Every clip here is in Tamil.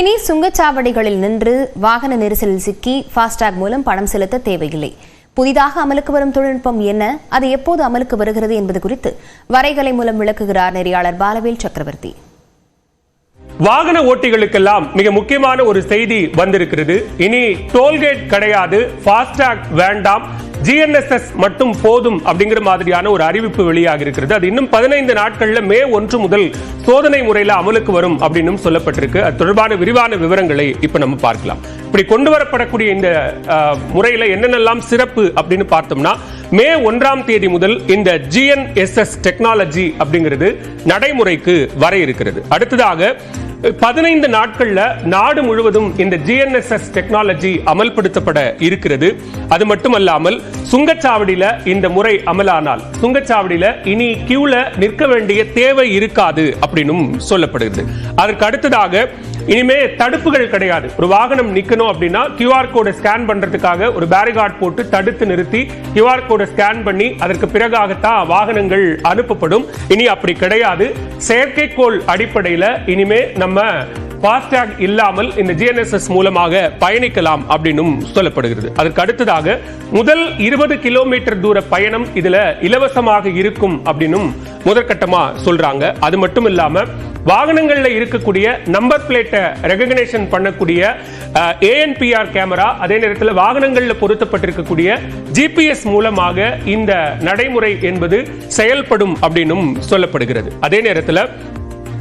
இனி சுங்கச்சாவடிகளில் நின்று வாகன நெரிசலில் சிக்கி ஃபாஸ்டாக் மூலம் பணம் செலுத்த தேவையில்லை. புதிதாக அமலுக்கு வரும் தொழில்நுட்பம் என்ன? அது எப்போது அமலுக்கு வருகிறது என்பது குறித்து வரைகலை மூலம் விளக்குகிறார் நெறியாளர் பாலவேல் சக்கரவர்த்தி. வாகன ஓட்டிகளுக்கெல்லாம் மிக முக்கியமான ஒரு செய்தி வந்திருக்கிறது. இனி டோல்கேட் கிடையாது. ஃபாஸ்டாக் வேண்டாம். ஜிஎன்எஸ்எஸ் மட்டும் போதும் அப்படிங்கிற மாதிரியான ஒரு அறிவிப்பு வெளியாக இருக்கிறது. அது இன்னும் பதினைந்து நாட்கள்ல மே ஒன்று முதல் சோதனை முறையில் அமலுக்கு வரும் அப்படின்னு சொல்லப்பட்டிருக்கு. அது தொடர்பான விரிவான விவரங்களை இப்ப நம்ம பார்க்கலாம். இப்படி கொண்டு வரப்படக்கூடிய இந்த அஹ், முறையில என்னென்னலாம் சிறப்பு அப்படின்னு பார்த்தோம்னா மே ஒன்றாம் தேதி முதல் இந்த ஜிஎன்எஸ்எஸ் டெக்னாலஜி அப்படிங்கிறது நடைமுறைக்கு வர இருக்கிறது. அடுத்ததாக பதினைந்து நாட்கள்ல நாடு முழுவதும் இந்த ஜிஎன்எஸ்எஸ் டெக்னாலஜி அமல்படுத்தப்பட இருக்கிறது. அது மட்டுமல்லாமல் சுங்கச்சாவடியில இந்த முறை அமலானால் சுங்கச்சாவடியில இனி கியூல நிற்க வேண்டிய தேவை இருக்காது அப்படின்னும் சொல்லப்படுகிறது. அதற்கு அடுத்ததாக இனிமே தடுப்புகள் கிடையாது. ஒரு வாகனம் நிக்கணும் அப்படின்னா கியூஆர் கோடை ஸ்கேன் பண்றதுக்காக ஒரு பேரிகார்ட் போட்டு தடுத்து நிறுத்தி கியூஆர் கோடை ஸ்கேன் பண்ணி அதற்கு பிறகாகத்தான் வாகனங்கள் அனுப்பப்படும். இனி அப்படி கிடையாது. செயற்கைக்கோள் அடிப்படையில இனிமே நம்ம நம்ம ஃபாஸ்டாக் இல்லாமல் இந்த ஜிஎன்எஸ்எஸ் மூலமாக பயணிக்கலாம் அப்படின்னும் சொல்லப்படுகிறது. அதற்கு அடுத்ததாக முதல் இருபது கிலோமீட்டர் தூர பயணம் இதுல இலவசமாக இருக்கும் அப்படின்னும் முதற்கட்டமா சொல்றாங்க. அது மட்டும் இல்லாம வாகனங்கள்ல இருக்கக்கூடிய நம்பர் பிளேட்டை ரெகக்னேஷன் பண்ணக்கூடிய ஏஎன்பிஆர் கேமரா அதே நேரத்தில் வாகனங்கள்ல பொருத்தப்பட்டிருக்கக்கூடிய ஜிபிஎஸ் மூலமாக இந்த நடைமுறை என்பது செயல்படும் அப்படின்னும் சொல்லப்படுகிறது. அதே நேரத்தில்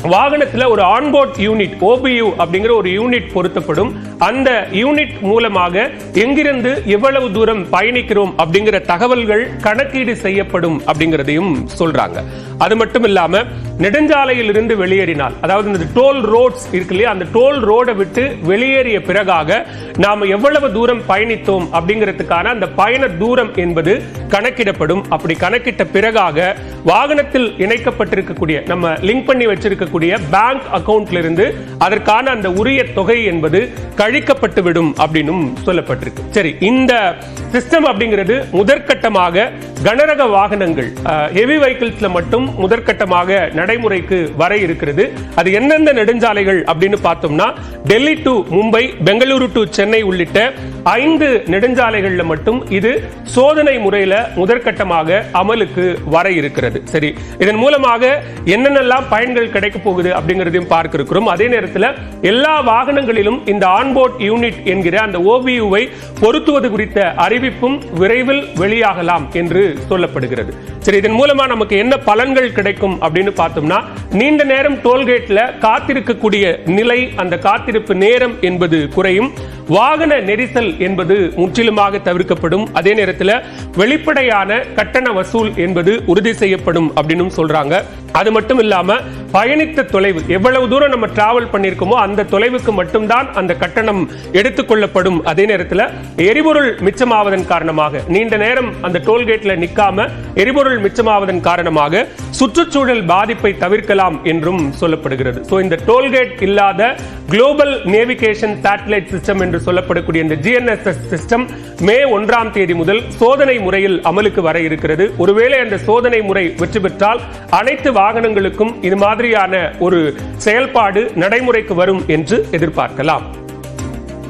வாகனத்துல ஒரு ஆன்போர்ட் யூனிட் ஓபியு அப்படிங்கிற ஒரு யூனிட் பொருத்தப்படும். அந்த யூனிட் மூலமாக எங்கிருந்து எவ்வளவு தூரம் பயணிக்கிறோம் அப்படிங்கிற தகவல்கள் கணக்கீடு செய்யப்படும் அப்படிங்கிறதையும் சொல்றாங்க. அது மட்டும் இல்லாம நெடுஞ்சாலையில் இருந்து வெளியேறினால் அதாவது இந்த டோல் ரோட்ஸ் இருக்கு இல்லையா அந்த டோல் ரோடை விட்டு வெளியேறிய பிறகாக நாம எவ்வளவு தூரம் பயணித்தோம் அப்படிங்கிறதுக்கான அந்த பயண தூரம் என்பது கணக்கிடப்படும். அப்படி கணக்கிட்ட பிறகாக வாகனத்தில் இணைக்கப்பட்டிருக்கக்கூடிய நம்ம லிங்க் பண்ணி வச்சிருக்கக்கூடிய பேங்க் அக்கவுண்ட்ல இருந்து அதற்கான அந்த உரிய தொகை என்பது கழிக்கப்பட்டு விடும் அப்படின்னும் சொல்லப்பட்டிருக்கு. சரி இந்த சிஸ்டம் அப்படிங்கிறது முதற்கட்டமாக கனரக வாகனங்கள் ஹெவி வெஹிக்கிள்ஸ்ல மட்டும் முதற்கட்டமாக நடைமுறைக்கு வர இருக்கிறது. அது எந்தெந்த நெடுஞ்சாலைகள் அப்படின்னு பார்த்தோம்னா டெல்லி டு மும்பை பெங்களூரு டு சென்னை உள்ளிட்ட ஐந்து நெடுஞ்சாலைகள்ல மட்டும் இது சோதனை முறையில முதற்கட்டமாக அமலுக்கு வர இருக்கிறது. சரி இதன் மூலமாக என்னென்னலாம் பயன்கள் கிடைக்க போகுது அப்படிங்கிறதையும் பார்க்க இருக்கிறோம் அதே நேரத்தில் எல்லா வாகனங்களிலும் இந்த ஆன்போர்ட் யூனிட் என்கிற அந்த ஓபியூவை பொருத்துவது குறித்த அறிவிப்பும் விரைவில் வெளியாகலாம் என்று சொல்லப்படுகிறது. சரி இதன் மூலமா நமக்கு என்ன பலன்கள் கிடைக்கும் அப்படின்னு பார்த்தோம். பார்த்தோம்னா நீண்ட நேரம் டோல்கேட்ல காத்திருக்கக்கூடிய நிலை அந்த காத்திருப்பு நேரம் என்பது குறையும். வாகன நெரிசல் என்பது முற்றிலுமாக தவிர்க்கப்படும். அதே நேரத்தில் வெளிப்படையான கட்டண வசூல் என்பது உறுதி செய்யப்படும் அப்படின்னு சொல்றாங்க. அது மட்டும் இல்லாம பயணித்த தொலைவு எவ்வளவு தூரம் நம்ம டிராவல் பண்ணியிருக்கோமோ அந்த தொலைவுக்கு மட்டும்தான் அந்த கட்டணம் எடுத்துக்கொள்ளப்படும். அதே நேரத்தில் எரிபொருள் மிச்சமாவதன் காரணமாக நீண்ட நேரம் அந்த டோல்கேட்ல நிக்காம எரிபொருள் மிச்சமாவதன் காரணமாக சுற்றுச்சூழல் பாதிப்பை தவிர்க்கலாம் என்றும் சொல்லப்படுகிறது. இந்த டோல்கேட் இல்லாத குளோபல் நேவிகேஷன் சேட்டலைட் சிஸ்டம் என்று சொல்லப்படக்கூடிய இந்த ஜிஎன்எஸ்எஸ் சிஸ்டம் மே ஒன்றாம் தேதி முதல் சோதனை முறையில் அமலுக்கு வர இருக்கிறது. ஒருவேளை அந்த சோதனை முறை வெற்றி பெற்றால் அனைத்து வாகனங்களுக்கும் இது மாதிரியான ஒரு செயல்பாடு நடைமுறைக்கு வரும் என்று எதிர்பார்க்கலாம்.